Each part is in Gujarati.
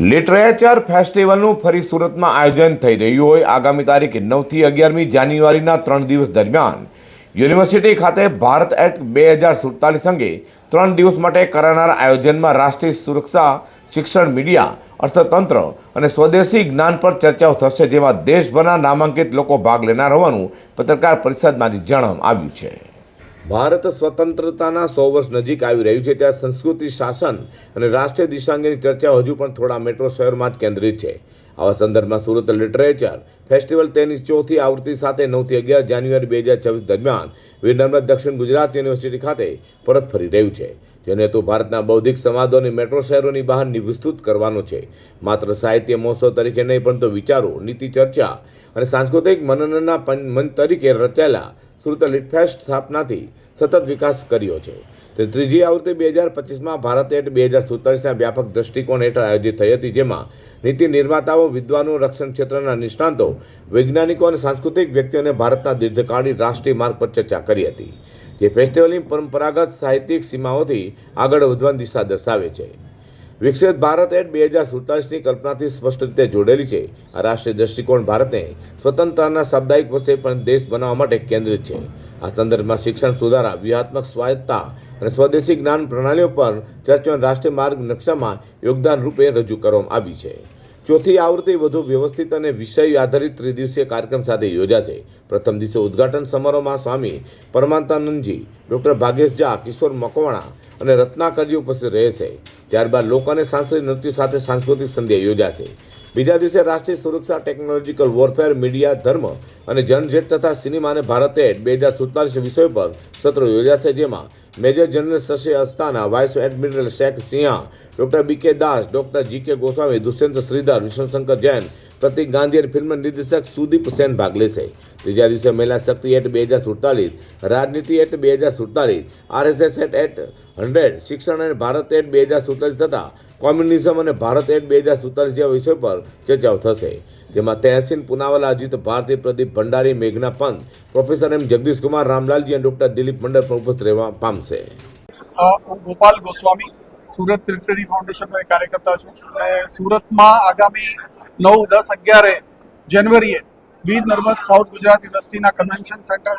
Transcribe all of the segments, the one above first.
લિટરેચર ફેસ્ટિવલનું ફરી સુરતમાં આયોજન થઈ રહ્યું હોય. આગામી તારીખ નવથી અગિયારમી જાન્યુઆરીના ત્રણ દિવસ દરમિયાન યુનિવર્સિટી ખાતે ભારત એક્ટ બે હજાર સુડતાલીસ અંગે ત્રણ દિવસ માટે કરાનાર આયોજનમાં રાષ્ટ્રીય સુરક્ષા, શિક્ષણ, મીડિયા, અર્થતંત્ર અને સ્વદેશી જ્ઞાન પર ચર્ચાઓ થશે, જેમાં દેશભરના નામાંકિત લોકો ભાગ લેનાર હોવાનું પત્રકાર પરિષદમાંથી જણાવવામાં આવ્યું છે. ભારત સ્વતંત્રતાના સો વર્ષ નજીક આવી રહ્યું છે ત્યાં સંસ્કૃતિ, શાસન અને રાષ્ટ્રીય દિશા અંગેની ચર્ચા હજુ પણ થોડા મેટ્રો શહેરમાં જ કેન્દ્રિત છે. આવા સંદર્ભમાં સુરત લિટરેચર ફેસ્ટિવલ તેની ચોથી આવૃત્તિ સાથે નવથી અગિયાર જાન્યુઆરી બે હજાર છવ્વીસ દરમિયાન વિનમ્ર દક્ષિણ ગુજરાત યુનિવર્સિટી ખાતે પરત ફરી રહ્યું છે. જેનો હેતુ ભારતના બૌદ્ધિક સંવાદોની મેટ્રો શહેરોની બહારની વિસ્તૃત કરવાનો છે. માત્ર સાહિત્ય મહોત્સવ તરીકે નહીં, પરંતુ વિચારો, નીતિ ચર્ચા અને સાંસ્કૃતિક મનનના મંચ તરીકે રચાયેલા સુરત લિટફેસ્ટ સ્થાપનાથી સતત વિકાસ કર્યો છે. તે ત્રીજી આવૃત્તિ બે હજાર પચીસમાં ભારત એટ બે હજાર સુડતાલીસના વ્યાપક દ્રષ્ટિકોણ હેઠળ આયોજિત થઈ હતી, જેમાં નીતિ નિર્માતાઓ, વિદ્વાનો, રક્ષણ ક્ષેત્રના નિષ્ણાંતો, વૈજ્ઞાનિકો અને સાંસ્કૃતિક વ્યક્તિઓને ભારતના દીર્ઘકાળી રાષ્ટ્રીય માર્ગ પર ચર્ચા કરી હતી, જે ફેસ્ટિવલની પરંપરાગત સાહિત્યિક સીમાઓથી આગળ વધવાની દિશા દર્શાવે છે. વિકસિત ભારત એટ બે હજાર સુડતાલીસની કલ્પનાથી સ્પષ્ટ રીતે જોડેલી છે. આ રાષ્ટ્રીય દૃષ્ટિકોણ ભારતને સ્વતંત્રતાના સાપ્તાહિક વર્ષે પણ દેશ બનાવવા માટે કેન્દ્રિત છે. આ સંદર્ભમાં શિક્ષણ સુધારા, વ્યૂહાત્મક સ્વાયત્તતા અને સ્વદેશી જ્ઞાન પ્રણાલીઓ પર ચર્ચા રાષ્ટ્રીય માર્ગ નકશામાં યોગદાન રૂપે રજૂ કરવામાં આવી છે. ચોથી આવૃત્તિ વધુ વ્યવસ્થિત અને વિષય આધારિત ત્રિદિવસીય કાર્યક્રમ સાથે યોજાશે. પ્રથમ દિવસે ઉદ્ઘાટન સમારોહમાં સ્વામી પરમાનંદજી, ડૉક્ટર ભાગેશ ઝા કિશોર મકવાણા અને રત્નાકરજી ઉપસ્થિત રહેશે. ત્યારબાદ લોક અને સાંસ્કૃતિક નૃત્ય સાથે સાંસ્કૃતિક સંધ્યા યોજાશે બીજા દિવસે રાષ્ટ્રીય સુરક્ષા ટેકનોલોજીકલ વોરફેર મીડિયા ધર્મ અને જનજેટ તથા સિનેમા અને ભારતે બે હજાર સુડતાલીસ વિષય પર સત્રો યોજાશે જેમાં major general Shashi Asthana, vice admiral Shekh Sinha, doctor B K Das, doctor જી કે ગોસ્વામી, દુષ્યંત શ્રીધર વિષ્ણુશંકર જૈન પ્રતિક ગાંધી અને ફિલ્મ નિર્દેશક સુદીપ સેન ભાગ લેશે ત્રીજા દિવસે મહિલા શક્તિ એટ બે હજાર સુડતાલીસ, રાજનીતિ એટ બે હજાર સુડતાલીસ, આરએસએસ એટ એટ હંડ્રેડ, શિક્ષણ અને ભારત એટ બે હજાર સુડતાલીસ તથા કોમ્યુનિઝમ અને ભારત એટ બે હજાર સુડતાલીસ જેવા વિષય પર ચર્ચાઓ થશે. જેમાં તહેસીન પુનાવાલા, અજીત ભારતી, પ્રદીપ ભંડારી, મેઘના પંત, પ્રોફેસર એમ જગદીશકુમાર રામલાલજી અને ડોક્ટર દિલીપ મંડળ પણ ઉપસ્થિત રહેવા પામશે. ગોપાલ ગોસ્વામી, સુરત ફાઉન્ડેશનનો એક કાર્યકર્તા છું અને સુરતમાં આગામી નવ દસ અગિયારે જાન્યુઆરીએ વીર નર્મદ સાઉથ ગુજરાત યુનિવર્સિટીના કન્વેન્શન સેન્ટર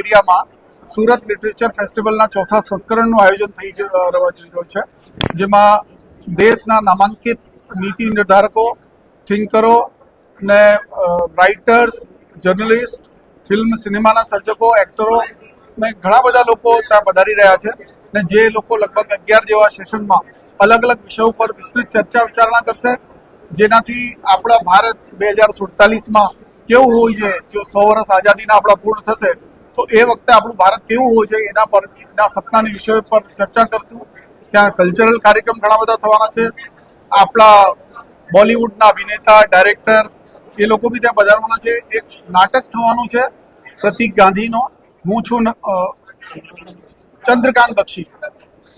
એરિયામાં સુરત લિટરેચર ફેસ્ટિવલના ચોથા સંસ્કરણનું આયોજન થઈ રહેવા જઈ રહ્યું છે. જેમાં દેશના નામાંકિત નીતિ નિર્ધારકો, થિંકરો અને રાઇટર્સ, જર્નલિસ્ટ, ફિલ્મ સિનેમાના સર્જકો, એક્ટરો ને ઘણા બધા લોકો ત્યાં પધારી રહ્યા છે ને જે લોકો લગભગ અગિયાર જેવા સેશનમાં અલગ અલગ વિષયો પર વિસ્તૃત ચર્ચા વિચારણા કરશે. જેનાથી આપણા ભારત બે હજાર સુડતાલીસમાં કેવું હોવું જોઈએ, જો સો વર્ષ આઝાદીના આપણા પૂર્ણ થશે, તો એ વખતે આપણું ભારત કેવું હોવું જોઈએ એના પર, એના સપનાની વિષયો પર ચર્ચા કરશું. ત્યાં કલ્ચરલ કાર્યક્રમ ઘણા બધા થવાના છે. આપણા બોલિવૂડના અભિનેતા, ડાયરેક્ટર, એ લોકો બી ત્યાં પધારવાના છે. એક નાટક થવાનું છે પ્રતિક ગાંધીનો. હું છું ન- ચંદ્રકાંત બક્ષી.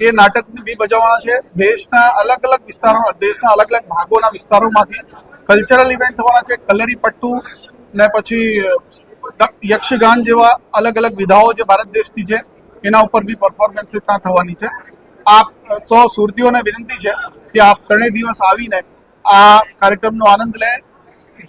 એ નાટકને બી બજાવવાના છે. દેશના અલગ અલગ વિસ્તારો દેશના અલગ અલગ ભાગોના વિસ્તારોમાંથી કલ્ચરલ ઇવેન્ટ થવાના છે. કલરી પટ્ટુ ને પછી યક્ષગાન જેવા અલગ અલગ વિધાઓ જે ભારત દેશની છે, એના ઉપર બી પરફોર્મન્સ ત્યાં થવાની છે. આપ સૌ સુરતીઓને વિનંતી છે કે આપ ત્રણેય દિવસ આવીને આ કાર્યક્રમનો આનંદ લે.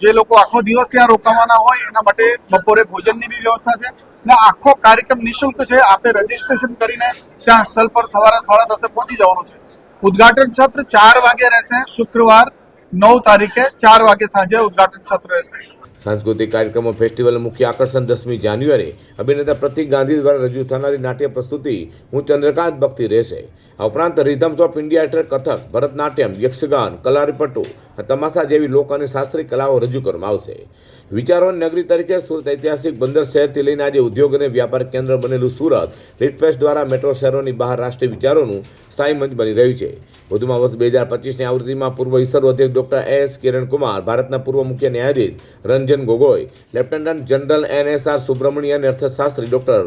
જે લોકો આખો દિવસ ત્યાં રોકાવાના હોય, એના માટે બપોરે ભોજનની બી વ્યવસ્થા છે. ને આખો કાર્યક્રમ નિઃશુલ્ક છે. આપે રજીસ્ટ્રેશન કરીને ત્યાં સ્થળ પર સવારે સાડા દસે પહોંચી જવાનું છે. ઉદઘાટન સત્ર ચાર વાગે રહેશે. શુક્રવાર નવ તારીખે ચાર વાગે સાંજે ઉદઘાટન સત્ર રહેશે. સાંસ્કૃતિક કાર્યક્રમો ફેસ્ટિવલ મુખ્ય આકર્ષણ દસમી જાન્યુઆરી. અભિનેતા પ્રતિક ગાંધી દ્વારા રજૂ થનારી નાટ્ય પ્રસ્તુતિ હું ચંદ્રકાંત ભક્તિ રહેશે. આ ઉપરાંત રિધમ્સ ઓફ ઇન્ડિયા હેઠળ કથક, ભરતનાટ્યમ, યક્ષગાન, કલારીપટુ તમાસા જેવી લોક અને શાસ્ત્રીય કલાઓ રજૂ કરવામાં આવશે. વિચારોની નગરી તરીકે સુરત ઐતિહાસિક બંદર શહેરથી લઈને આજે ઉદ્યોગ અને વ્યાપાર કેન્દ્ર બનેલું સુરત, લિટફેસ્ટ દ્વારા મેટ્રો શહેરોની બહાર રાષ્ટ્રીય વિચારોનું સ્થાયી મંચ બની રહ્યું છે. વધુમાં વર્ષ બે હજાર પચીસની આવૃત્તિમાં પૂર્વ ઈસરો અધ્યક્ષ ડોક્ટર એસ કિરણ કુમાર ભારતના પૂર્વ મુખ્ય ન્યાયાધીશ Ranjan Gogoi, lieutenant general N S R Subramanya અને અર્થશાસ્ત્રી ડોક્ટર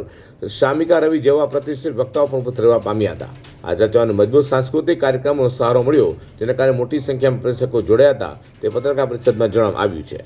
શામિકા રવિ જેવા પ્રતિષ્ઠિત વક્તાઓ પણ ઉપસ્થિત પામ્યા હતા. આ ચર્ચાઓને મજબૂત સાંસ્કૃતિક કાર્યક્રમોનો સહારો મળ્યો, જેના કારણે મોટી સંખ્યામાં પ્રેક્ષકો જોડાયા હતા. તે પત્રકાર પરિષદમાં જણાવવામાં આવ્યું છે.